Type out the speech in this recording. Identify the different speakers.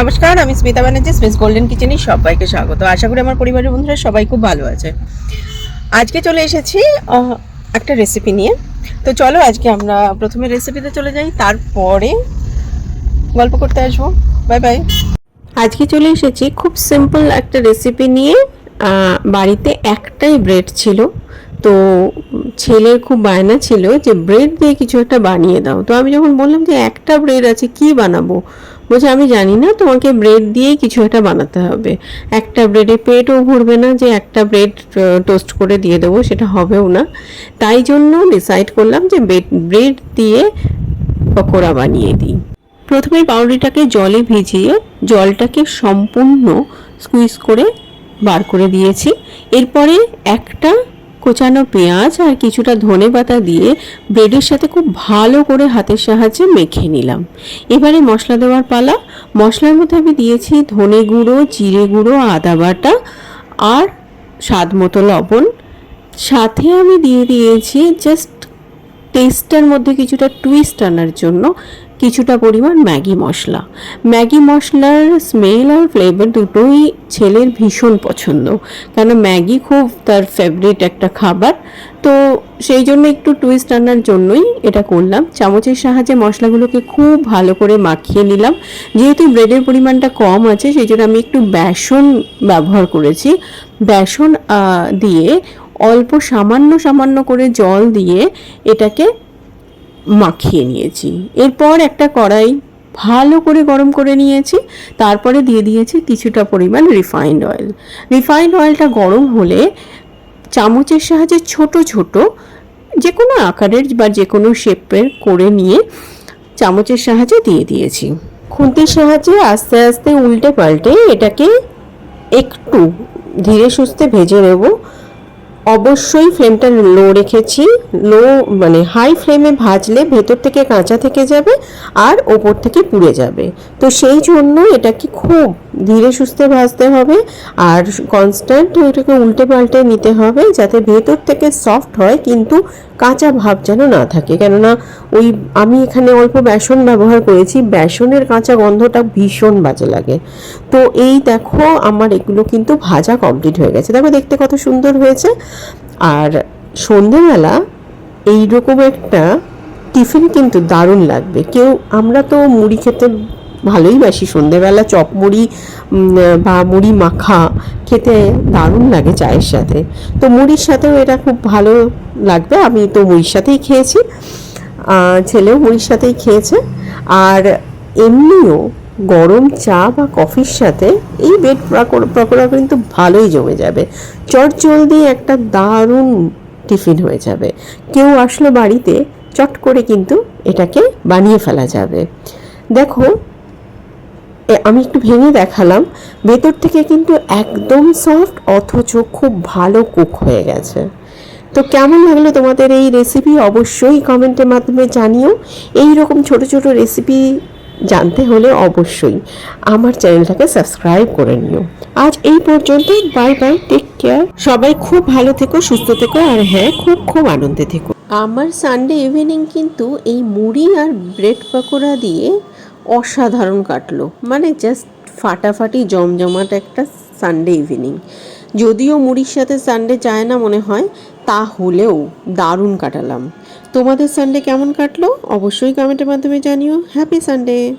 Speaker 1: নমস্কার, আমি স্মিতা ব্যানার্জি স্মিস গোল্ডেন কিচেনে সবাইকে স্বাগত। আশা করি আমার পরিবারের বন্ধুরা সবাই খুব ভালো আছে। আজকে চলে এসেছি একটা রেসিপি নিয়ে। তো চলো আজকে আমরা প্রথমে রেসিপিতে চলে যাই, তারপরে গল্প করতে আসব। বাই বাই আজকে চলে এসেছি খুব সিম্পল একটা রেসিপি নিয়ে বাড়িতে একটাই ব্রেড ছিল। তো ছেলের খুব বায়না ছিল যে ব্রেড দিয়ে কিছু একটা বানিয়ে দাও। তো আমি যখন বললাম যে একটা ব্রেড আছে, কি বানাবো? বলছে, আমি জানি না, তোমাকে ব্রেড দিয়ে কিছু একটা বানাতে হবে। একটা ব্রেডে পেটও ভরবে না যে একটা ব্রেড টোস্ট করে দিয়ে দেবো, সেটা হবেও না। তাই জন্য ডিসাইড করলাম যে ব্রেড দিয়ে পকোড়া বানিয়ে দিই। প্রথমে পাউরুটিটাকে জলে ভিজিয়ে জলটাকে সম্পূর্ণ স্কুইজ করে বার করে দিয়েছি। এরপরে একটা কোচানো পেঁয়াজ আর কিছুটা ধনে পাতা দিয়ে ব্রেডের সাথে খুব ভালো করে হাতের সাহায্যে মেখে নিলাম। এবারে মশলা দেওয়ার পালা। মশলার মধ্যে আমি দিয়েছি ধনে গুঁড়ো, জিরে গুঁড়ো, আদা বাটা আর স্বাদ মতো লবণ। সাথে আমি দিয়ে দিয়েছি জাস্ট টেস্টের মধ্যে কিছুটা টুইস্ট আনার জন্য। কিছুটা পরিমাণ ম্যাগি মশলা। ম্যাগি মশলার স্মেল আর ফ্লেভার দুটোই ছেলের ভীষণ পছন্দ। কেন ম্যাগি খুব তার ফেভারিট একটা খাবার। তো সেই জন্য একটু টুইস্ট আনার জন্যই এটা করলাম। চামচের সাহায্যে মশলাগুলোকে খুব ভালো করে মাখিয়ে নিলাম। যেহেতু ব্রেডের পরিমাণটা কম আছে, সেই জন্য আমি একটু বেসন ব্যবহার করেছি। বেসন দিয়ে অল্প সামান্য সামান্য করে জল দিয়ে এটাকে মাখিয়ে নিয়েছি। এরপর একটা কড়াই ভালো করে গরম করে নিয়েছি। তারপরে দিয়ে দিয়েছি কিছুটা পরিমাণ রিফাইন্ড অয়েল রিফাইন্ড অয়েলটা গরম হলে চামচের সাহায্যে ছোট ছোট যে কোনো আকারের বা যে কোনো শেপের করে নিয়ে চামচের সাহায্যে দিয়ে দিয়েছি। খুন্তির সাহায্যে আস্তে আস্তে উল্টে পাল্টে এটাকে একটু ধীরে সুস্থে ভেজে নেব। অবশ্যই ফ্লেমটা লো রেখেছি। লো মানে হাই ফ্লেমে ভাজলে ভেতর থেকে কাঁচা থেকে যাবে আর ওপর থেকে পুড়ে যাবে। তো সেই জন্য এটাকে খুব ধীরে সুস্থে ভাজতে হবে আর কনস্ট্যান্ট এটাকে উল্টে পাল্টে নিতে হবে যাতে ভেতর থেকে সফট হয় কিন্তু কাঁচা ভাব যেন না থাকে। কেননা ওই আমি এখানে অল্প বেসন ব্যবহার করেছি, বেসনের কাঁচা গন্ধটা ভীষণ বাজে লাগে। তো এই দেখো আমার এগুলো কিন্তু ভাজা কমপ্লিট হয়ে গেছে। দেখো দেখতে কত সুন্দর হয়েছে। আর সন্ধেবেলা এইরকম একটা টিফিন কিন্তু দারুণ লাগবে। কেউ, আমরা তো মুড়ি খেতে ভালোই বাসি। সন্ধেবেলা চপ মুড়ি বা মুড়ি মাখা খেতে দারুণ লাগে চায়ের সাথে। তো মুড়ির সাথেও এটা খুব ভালো লাগবে। আমি তো মুড়ির সাথেই খেয়েছি। ছেলেও মুড়ির সাথেই খেয়েছে। আর এমনিও গরম চা বা কফির সাথে এই বেড পকোড়া কিন্তু ভালোই জমে যাবে। চট জলদি একটা দারুণ টিফিন হয়ে যাবে। কেউ আসলো বাড়িতে, চট করে কিন্তু এটাকে বানিয়ে ফেলা যাবে। দেখো আমি একটু ভেঙে দেখালাম। ভেতর থেকে কিন্তু একদম সফট অথচ খুব ভালো কুক হয়ে গেছে। তো কেমন লাগল তোমাদের এই রেসিপি অবশ্যই কমেন্টের মাধ্যমে জানিও। এই রকম ছোট ছোট রেসিপি জানতে হলে অবশ্যই আমার চ্যানেলটাকে সাবস্ক্রাইব করে নিও। আজ এই পর্যন্ত বাই বাই টেক কেয়ার সবাই খুব ভালো থেকো, সুস্থ থেকো, আর হ্যাঁ খুব খুব আনন্দে থেকো। আমার সানডে ইভিনিং কিন্তু এই মুড়ি আর ব্রেড পকোড়া দিয়ে অসাধারণ কাটলো। মানে জাস্ট ফাটাফাটি জমজমাট একটা সানডে ইভিনিং যদিও মুড়ির সাথে সানডে যায় না মনে হয়, তাহলেও দারুণ কাটালাম। তোমাদের সানডে কেমন কাটলো? অবশ্যই কমেন্টের মাধ্যমে জানিও। Happy Sunday